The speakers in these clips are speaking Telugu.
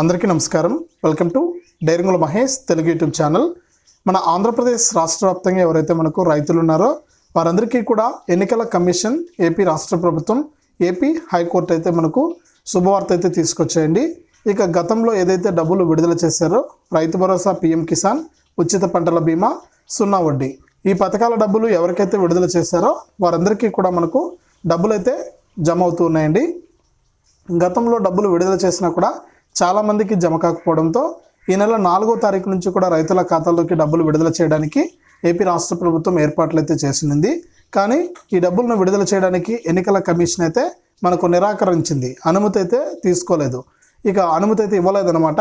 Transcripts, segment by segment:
అందరికీ నమస్కారం. వెల్కమ్ టు డైరింగుల మహేష్ తెలుగు యూట్యూబ్ ఛానల్. మన ఆంధ్రప్రదేశ్ రాష్ట్ర వ్యాప్తంగా ఎవరైతే మనకు రైతులు ఉన్నారో వారందరికీ కూడా ఎన్నికల కమిషన్ ఏపీ రాష్ట్ర ప్రభుత్వం ఏపీ హైకోర్టు అయితే మనకు శుభవార్త అయితే తీసుకొచ్చేయండి. ఇక గతంలో ఏదైతే డబ్బులు విడుదల చేశారో రైతు భరోసా పీఎం కిసాన్ ఉచిత పంటల బీమా సున్నా వడ్డీ. ఈ పథకాల డబ్బులు ఎవరికైతే విడుదల చేశారో వారందరికీ కూడా మనకు డబ్బులు అయితే జమ అవుతూ ఉన్నాయండి. గతంలో డబ్బులు విడుదల చేసినా కూడా చాలామందికి జమ కాకపోవడంతో ఈ నెల నాలుగో తారీఖు నుంచి కూడా రైతుల ఖాతాల్లోకి డబ్బులు విడుదల చేయడానికి ఏపీ రాష్ట్ర ప్రభుత్వం ఏర్పాట్లు అయితే చేసింది. కానీ ఈ డబ్బులను విడుదల చేయడానికి ఎన్నికల కమిషన్ అయితే మనకు నిరాకరించింది. అనుమతి అయితే తీసుకోలేదు. ఇక అనుమతి అయితే ఇవ్వలేదన్నమాట.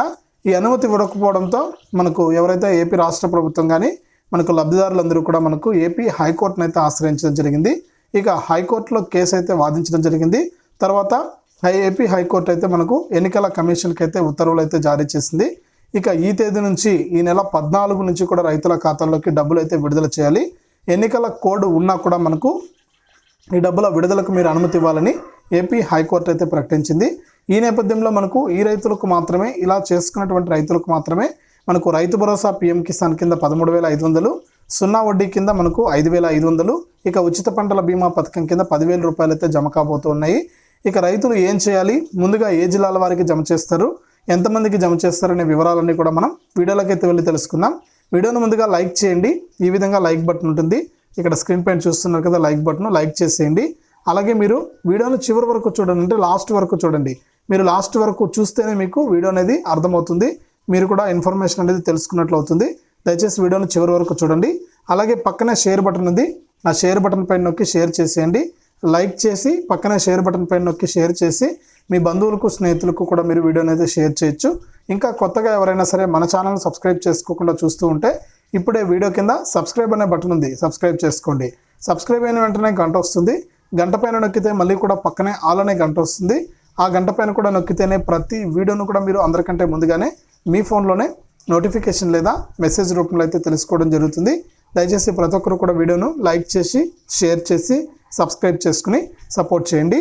ఈ అనుమతి ఇవ్వకపోవడంతో మనకు ఎవరైతే ఏపీ రాష్ట్ర ప్రభుత్వం కానీ మనకు లబ్ధిదారులందరూ కూడా మనకు ఏపీ హైకోర్టును అయితే ఆశ్రయించడం జరిగింది. ఇక హైకోర్టులో కేసు అయితే వాదించడం జరిగింది. తర్వాత హై ఏపీ హైకోర్టు అయితే మనకు ఎన్నికల కమిషన్కి అయితే ఉత్తర్వులు అయితే జారీ చేసింది. ఇక ఈ తేదీ నుంచి ఈ నెల పద్నాలుగు నుంచి కూడా రైతుల ఖాతాల్లోకి డబ్బులు అయితే విడుదల చేయాలి. ఎన్నికల కోడ్ ఉన్నా కూడా మనకు ఈ డబ్బుల విడుదలకు మీరు అనుమతి ఇవ్వాలని ఏపీ హైకోర్టు అయితే ప్రకటించింది. ఈ నేపథ్యంలో మనకు ఈ రైతులకు మాత్రమే ఇలా చేసుకున్నటువంటి రైతులకు మాత్రమే మనకు రైతు భరోసా పీఎం కిసాన్ కింద పదమూడు వేల ఐదు వందలు సున్నా వడ్డీ కింద మనకు ఐదు వేల ఐదు వందలు ఇక ఉచిత పంటల బీమా పథకం కింద పదివేల రూపాయలు అయితే జమ కాబోతున్నాయి ఇక రైతులు ఏం చేయాలి? ముందుగా ఏ జిల్లాల వారికి జమ చేస్తారు? ఎంతమందికి జమ చేస్తారనే వివరాలన్నీ కూడా మనం వీడియోలోకి అయితే వెళ్ళి తెలుసుకుందాం. వీడియోను ముందుగా లైక్ చేయండి. ఈ విధంగా లైక్ బటన్ ఉంటుంది. ఇక్కడ స్క్రీన్ పైన చూస్తున్నారు కదా లైక్ బటన్ లైక్ చేసేయండి. అలాగే మీరు వీడియోను చివరి వరకు చూడండి అంటే లాస్ట్ వరకు చూడండి. మీరు లాస్ట్ వరకు చూస్తేనే మీకు వీడియో అనేది అర్థమవుతుంది. మీరు కూడా ఇన్ఫర్మేషన్ అనేది తెలుసుకున్నట్లు అవుతుంది. దయచేసి వీడియోను చివరి వరకు చూడండి. అలాగే పక్కనే షేర్ బటన్ ఉంది. ఆ షేర్ బటన్ పైన నొక్కి షేర్ చేసేయండి. లైక్ చేసి పక్కనే షేర్ బటన్ పైన నొక్కి షేర్ చేసి మీ బంధువులకు స్నేహితులకు కూడా మీరు వీడియోని అయితే షేర్ చేయొచ్చు. ఇంకా కొత్తగా ఎవరైనా సరే మన ఛానల్ సబ్స్క్రైబ్ చేసుకోకుండా చూస్తూ ఉంటే ఇప్పుడే వీడియో కింద సబ్స్క్రైబ్ అనే బటన్ ఉంది. సబ్స్క్రైబ్ చేసుకోండి. సబ్స్క్రైబ్ అయిన వెంటనే గంట వస్తుంది. గంట పైన నొక్కితే మళ్ళీ కూడా పక్కనే ఆల్ అనే గంట వస్తుంది. ఆ గంట పైన కూడా నొక్కితేనే ప్రతి వీడియోను కూడా మీరు అందరికంటే ముందుగానే మీ ఫోన్లోనే నోటిఫికేషన్ లేదా మెసేజ్ రూపంలో అయితే తెలుసుకోవడం జరుగుతుంది. దయచేసి ప్రతి ఒక్కరు కూడా వీడియోను లైక్ చేసి షేర్ చేసి సబ్స్క్రైబ్ చేసుకుని సపోర్ట్ చేయండి.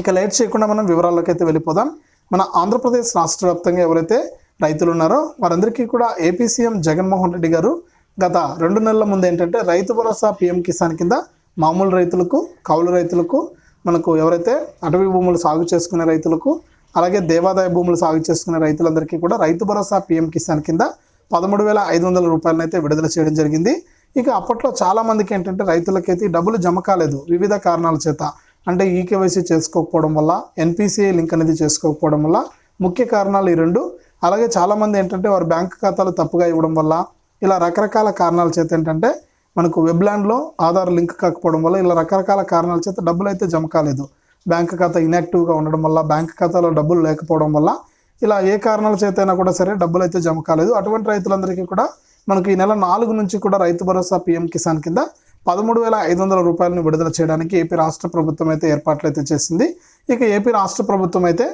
ఇక లేట్ చేయకుండా మనం వివరాల్లోకి అయితే వెళ్ళిపోదాం. మన ఆంధ్రప్రదేశ్ రాష్ట్ర వ్యాప్తంగా ఎవరైతే రైతులు ఉన్నారో వారందరికీ కూడా ఏపీ సీఎం జగన్మోహన్ రెడ్డి గారు గత రెండు నెలల ముందు ఏంటంటే రైతు భరోసా పీఎం కిసాన్ కింద మామూలు రైతులకు కౌలు రైతులకు మనకు ఎవరైతే అటవీ భూములు సాగు చేసుకునే రైతులకు అలాగే దేవాదాయ భూములు సాగు చేసుకునే రైతులందరికీ కూడా రైతు భరోసా పీఎం కిసాన్ కింద పదమూడు వేల ఐదు వందల రూపాయలను అయితే విడుదల చేయడం జరిగింది. ఇక అప్పట్లో చాలామందికి ఏంటంటే రైతులకైతే డబ్బులు జమ కాలేదు వివిధ కారణాల చేత. అంటే ఈకేవైసీ చేసుకోకపోవడం వల్ల ఎన్పిసిఐ లింక్ అనేది చేసుకోకపోవడం వల్ల ముఖ్య కారణాలు ఈ రెండు. అలాగే చాలామంది ఏంటంటే వారి బ్యాంక్ ఖాతాలు తప్పుగా ఇవ్వడం వల్ల ఇలా రకరకాల కారణాల చేత ఏంటంటే మనకు వెబ్లాండ్లో ఆధార్ లింక్ కాకపోవడం వల్ల ఇలా రకరకాల కారణాల చేత డబ్బులు అయితే జమ కాలేదు. బ్యాంక్ ఖాతా ఇన్యాక్టివ్గా ఉండడం వల్ల బ్యాంక్ ఖాతాలో డబ్బులు లేకపోవడం వల్ల ఇలా ఏ కారణాల చేతైనా కూడా సరే డబ్బులు అయితే జమ కాలేదు. అటువంటి రైతులందరికీ కూడా మనకు ఈ నెల నాలుగు నుంచి కూడా రైతు భరోసా పీఎం కిసాన్ కింద పదమూడు వేల ఐదు వందల రూపాయలను విడుదల చేయడానికి ఏపీ రాష్ట్ర ప్రభుత్వం అయితే ఏర్పాట్లు అయితే చేసింది. ఇక ఏపీ రాష్ట్ర ప్రభుత్వం అయితే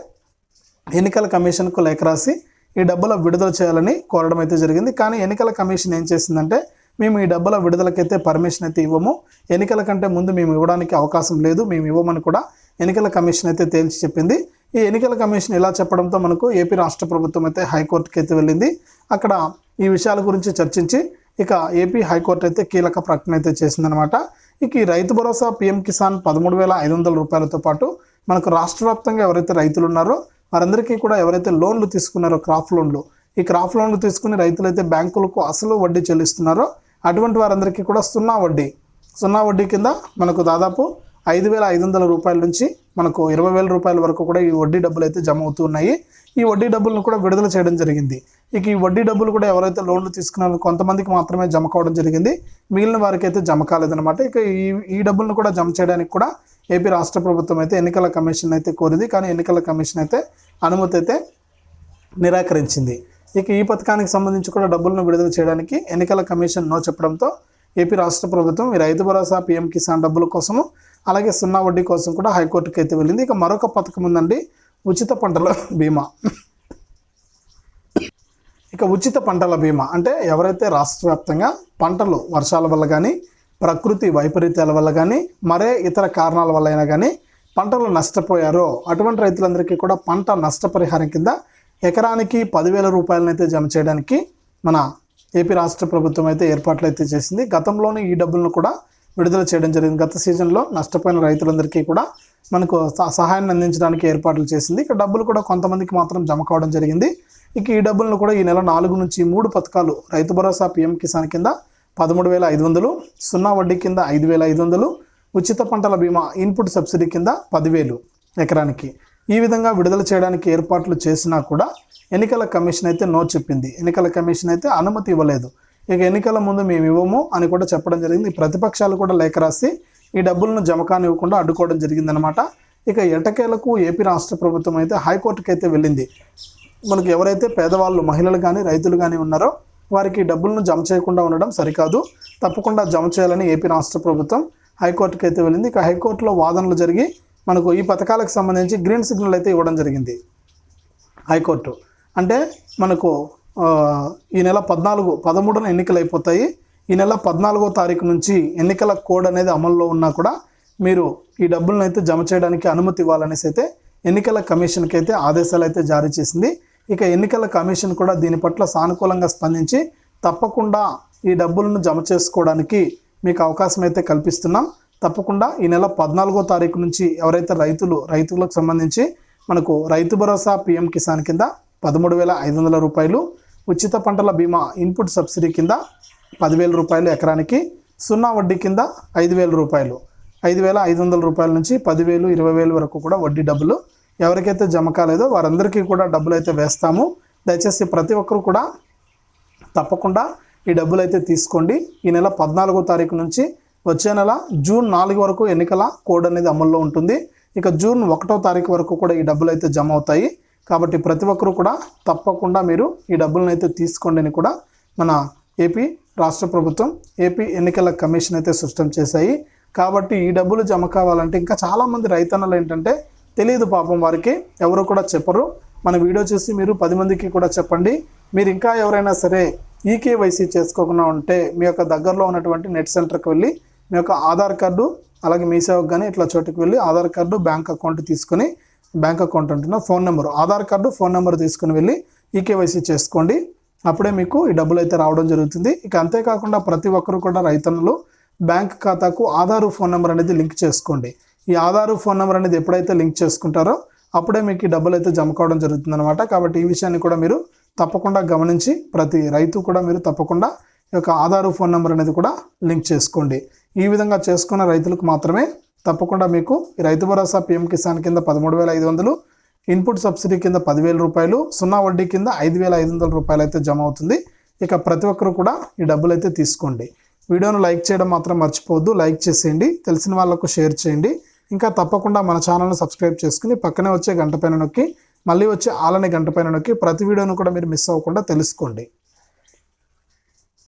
ఎన్నికల కమిషన్కు లేఖ రాసి ఈ డబ్బుల విడుదల చేయాలని కోరడం అయితే జరిగింది. కానీ ఎన్నికల కమిషన్ ఏం చేసిందంటే మేము ఈ డబ్బుల విడుదలకైతే పర్మిషన్ అయితే ఇవ్వము. ఎన్నికల కంటే ముందు మేము ఇవ్వడానికి అవకాశం లేదు మేము ఇవ్వమని కూడా ఎన్నికల కమిషన్ అయితే తేల్చి చెప్పింది. ఈ ఎన్నికల కమిషన్ ఇలా చెప్పడంతో మనకు ఏపీ రాష్ట్ర ప్రభుత్వం అయితే హైకోర్టుకి అయితే వెళ్ళింది. అక్కడ ఈ విషయాల గురించి చర్చించి ఇక ఏపీ హైకోర్టు అయితే కీలక ప్రకటన అయితే చేసిందనమాట ఇక ఈ రైతు భరోసా పీఎం కిసాన్ పదమూడు వేల ఐదు వందల రూపాయలతో పాటు మనకు రాష్ట్ర వ్యాప్తంగా ఎవరైతే రైతులు ఉన్నారో వారందరికీ కూడా ఎవరైతే లోన్లు తీసుకున్నారో క్రాప్ లోన్లు ఈ క్రాప్ లోన్లు తీసుకుని రైతులైతే బ్యాంకులకు అసలు వడ్డీ చెల్లిస్తున్నారో అటువంటి వారందరికీ కూడా సున్నా వడ్డీ. సున్నా వడ్డీ కింద మనకు దాదాపు ఐదు వేల ఐదు వందల రూపాయల నుంచి మనకు ఇరవై వేల రూపాయల వరకు కూడా ఈ వడ్డీ డబ్బులు అయితే జమ అవుతూ ఉన్నాయి. ఈ వడ్డీ డబ్బులను కూడా విడుదల చేయడం జరిగింది. ఇక ఈ వడ్డీ డబ్బులు కూడా ఎవరైతే లోన్లు తీసుకున్నారో కొంతమందికి మాత్రమే జమ కావడం జరిగింది. మిగిలిన వారికి అయితే జమ కాలేదన్నమాట. ఇక ఈ ఈ డబ్బులను కూడా జమ చేయడానికి కూడా ఏపీ రాష్ట్ర ప్రభుత్వం అయితే ఎన్నికల కమిషన్ అయితే కోరింది. కానీ ఎన్నికల కమిషన్ అయితే అనుమతి అయితే నిరాకరించింది. ఇక ఈ పథకానికి సంబంధించి కూడా డబ్బులను విడుదల చేయడానికి ఎన్నికల కమిషన్ నో చెప్పడంతో ఏపీ రాష్ట్ర ప్రభుత్వం ఈ రైతు భరోసా పీఎం కిసాన్ డబ్బుల కోసము అలాగే సున్నా వడ్డీ కోసం కూడా హైకోర్టుకి అయితే వెళ్ళింది. ఇక మరొక పథకం ఉందండి ఉచిత పంటల బీమా. ఇక ఉచిత పంటల బీమా. అంటే ఎవరైతే రాష్ట్ర వ్యాప్తంగా పంటలు వర్షాల వల్ల కానీ ప్రకృతి వైపరీత్యాల వల్ల కానీ మరే ఇతర కారణాల వల్ల అయినా కానీ పంటలు నష్టపోయారో అటువంటి రైతులందరికీ కూడా పంట నష్టపరిహారం కింద ఎకరానికి పదివేల రూపాయలనైతే జమ చేయడానికి మన ఏపీ రాష్ట్ర ప్రభుత్వం అయితే ఏర్పాట్లు అయితే చేసింది. గతంలోనే ఈ డబ్బులను కూడా విడుదల చేయడం జరిగింది. గత సీజన్లో నష్టపోయిన రైతులందరికీ కూడా మనకు స- సహాయాన్ని అందించడానికి ఏర్పాట్లు చేసింది. ఇక డబ్బులు కూడా కొంతమందికి మాత్రం జమ కావడం జరిగింది. ఇక ఈ డబ్బులను కూడా ఈ నెల నాలుగు నుంచి మూడు పథకాలు రైతు భరోసా పీఎం కిసాన్ కింద పదమూడు వేల ఐదు వందలు సున్నా వడ్డీ కింద ఐదు వేల ఐదు వందలు ఉచిత పంటల బీమా ఇన్పుట్ సబ్సిడీ కింద పదివేలు ఎకరానికి. ఈ విధంగా విడుదల చేయడానికి ఏర్పాట్లు చేసినా కూడా ఎన్నికల కమిషన్ అయితే నో చెప్పింది. ఎన్నికల కమిషన్ అయితే అనుమతి ఇవ్వలేదు. ఇక ఎన్నికల ముందు మేము ఇవ్వము అని కూడా చెప్పడం జరిగింది. ప్రతిపక్షాలు కూడా లేఖ రాసి ఈ డబ్బులను జమ కానివ్వకుండా అడ్డుకోవడం జరిగిందనమాట ఇక ఎటకేలకు ఏపీ రాష్ట్ర ప్రభుత్వం అయితే హైకోర్టుకి అయితే వెళ్ళింది. మనకు ఎవరైతే పేదవాళ్ళు మహిళలు కానీ రైతులు కానీ ఉన్నారో వారికి డబ్బులను జమ చేయకుండా ఉండడం సరికాదు. తప్పకుండా జమ చేయాలని ఏపీ రాష్ట్ర ప్రభుత్వం హైకోర్టుకి అయితే వెళ్ళింది. ఇక హైకోర్టులో వాదనలు జరిగి మనకు ఈ పథకాలకు సంబంధించి గ్రీన్ సిగ్నల్ అయితే ఇవ్వడం జరిగింది హైకోర్టు. అంటే మనకు ఈ నెల పద్నాలుగు పదమూడున ఎన్నికలు అయిపోతాయి ఈ నెల పద్నాలుగో తారీఖు నుంచి ఎన్నికల కోడ్ అనేది అమల్లో ఉన్నా కూడా మీరు ఈ డబ్బులను అయితే జమ చేయడానికి అనుమతి ఇవ్వాలనేసి అయితే ఎన్నికల కమిషన్కి అయితే ఆదేశాలు అయితే జారీ చేసింది. ఇక ఎన్నికల కమిషన్ కూడా దీని పట్ల సానుకూలంగా స్పందించి తప్పకుండా ఈ డబ్బులను జమ చేసుకోవడానికి మీకు అవకాశం అయితే కల్పిస్తున్నాం. తప్పకుండా ఈ నెల పద్నాలుగో తారీఖు నుంచి ఎవరైతే రైతులు రైతులకు సంబంధించి మనకు రైతు భరోసా పిఎం కిసాన్ కింద పదమూడు వేల ఐదు వందల రూపాయలు ఉచిత పంటల బీమా ఇన్పుట్ సబ్సిడీ కింద పదివేల రూపాయలు ఎకరానికి సున్నా వడ్డీ కింద ఐదు వేల రూపాయలు. ఐదు వేల ఐదు వందల రూపాయల నుంచి పదివేలు ఇరవై వేలు వరకు కూడా వడ్డీ డబ్బులు ఎవరికైతే జమ కాలేదో వారందరికీ కూడా డబ్బులు అయితే వేస్తాము. దయచేసి ప్రతి ఒక్కరు కూడా తప్పకుండా ఈ డబ్బులు అయితే తీసుకోండి. ఈ నెల పద్నాలుగో తారీఖు నుంచి వచ్చే నెల జూన్ నాలుగు వరకు ఎన్నికల కోడ్ అనేది అమల్లో ఉంటుంది. ఇక జూన్ ఒకటో తారీఖు వరకు కూడా ఈ డబ్బులు అయితే జమ అవుతాయి. కాబట్టి ప్రతి ఒక్కరూ కూడా తప్పకుండా మీరు ఈ డబ్బులను అయితే తీసుకోండి అని కూడా మన ఏపీ రాష్ట్ర ప్రభుత్వం ఏపీ ఎన్నికల కమిషన్ అయితే స్పష్టం చేశాయి. కాబట్టి ఈ డబ్బులు జమ కావాలంటే ఇంకా చాలామంది రైతన్నలు ఏంటంటే తెలియదు పాపం వారికి ఎవరు కూడా చెప్పరు. మన వీడియో చూసి మీరు పది మందికి కూడా చెప్పండి. మీరు ఇంకా ఎవరైనా సరే ఈకేవైసీ చేసుకోకుండా ఉంటే మీ యొక్క దగ్గరలో ఉన్నటువంటి నెట్ సెంటర్కి వెళ్ళి మీ యొక్క ఆధార్ కార్డు అలాగే మీ సేవకు కానీ ఇట్లా చోటుకి వెళ్ళి ఆధార్ కార్డు బ్యాంక్ అకౌంట్ తీసుకొని బ్యాంక్ అకౌంట్ అంటున్నా phone number. Aadhaar card phone number తీసుకుని వెళ్ళి ఈకేవైసీ చేసుకోండి. అప్పుడే మీకు ఈ డబ్బులు అయితే రావడం జరుగుతుంది. ఇక అంతేకాకుండా ప్రతి ఒక్కరు కూడా రైతన్నులు బ్యాంక్ ఖాతాకు ఆధారు ఫోన్ నెంబర్ అనేది లింక్ చేసుకోండి. ఈ ఆధారు ఫోన్ నెంబర్ అనేది ఎప్పుడైతే లింక్ చేసుకుంటారో అప్పుడే మీకు ఈ డబ్బులు అయితే జమ కావడం జరుగుతుంది అనమాట కాబట్టి ఈ విషయాన్ని కూడా మీరు తప్పకుండా గమనించి ప్రతి రైతు కూడా మీరు తప్పకుండా ఈ యొక్క ఆధారు ఫోన్ నెంబర్ అనేది కూడా లింక్ చేసుకోండి. ఈ విధంగా చేసుకున్న రైతులకు మాత్రమే తప్పకుండా మీకు రైతు భరోసా పిఎం కిసాన్ కింద పదమూడు వేల ఐదు వందలు ఇన్పుట్ సబ్సిడీ కింద పదివేల రూపాయలు సున్నా వడ్డీ కింద ఐదు వేల ఐదు వందల రూపాయలు అయితే జమ అవుతుంది. ఇక ప్రతి ఒక్కరు కూడా ఈ డబ్బులు అయితే తీసుకోండి. వీడియోను లైక్ చేయడం మాత్రం మర్చిపోవద్దు. లైక్ చేసేయండి. తెలిసిన వాళ్ళకు షేర్ చేయండి. ఇంకా తప్పకుండా మన ఛానల్ను సబ్స్క్రైబ్ చేసుకుని పక్కనే వచ్చే గంట పైన నొక్కి మళ్ళీ వచ్చే ఆలని గంట పైన నొక్కి ప్రతి వీడియోను కూడా మీరు మిస్ అవ్వకుండా తెలుసుకోండి.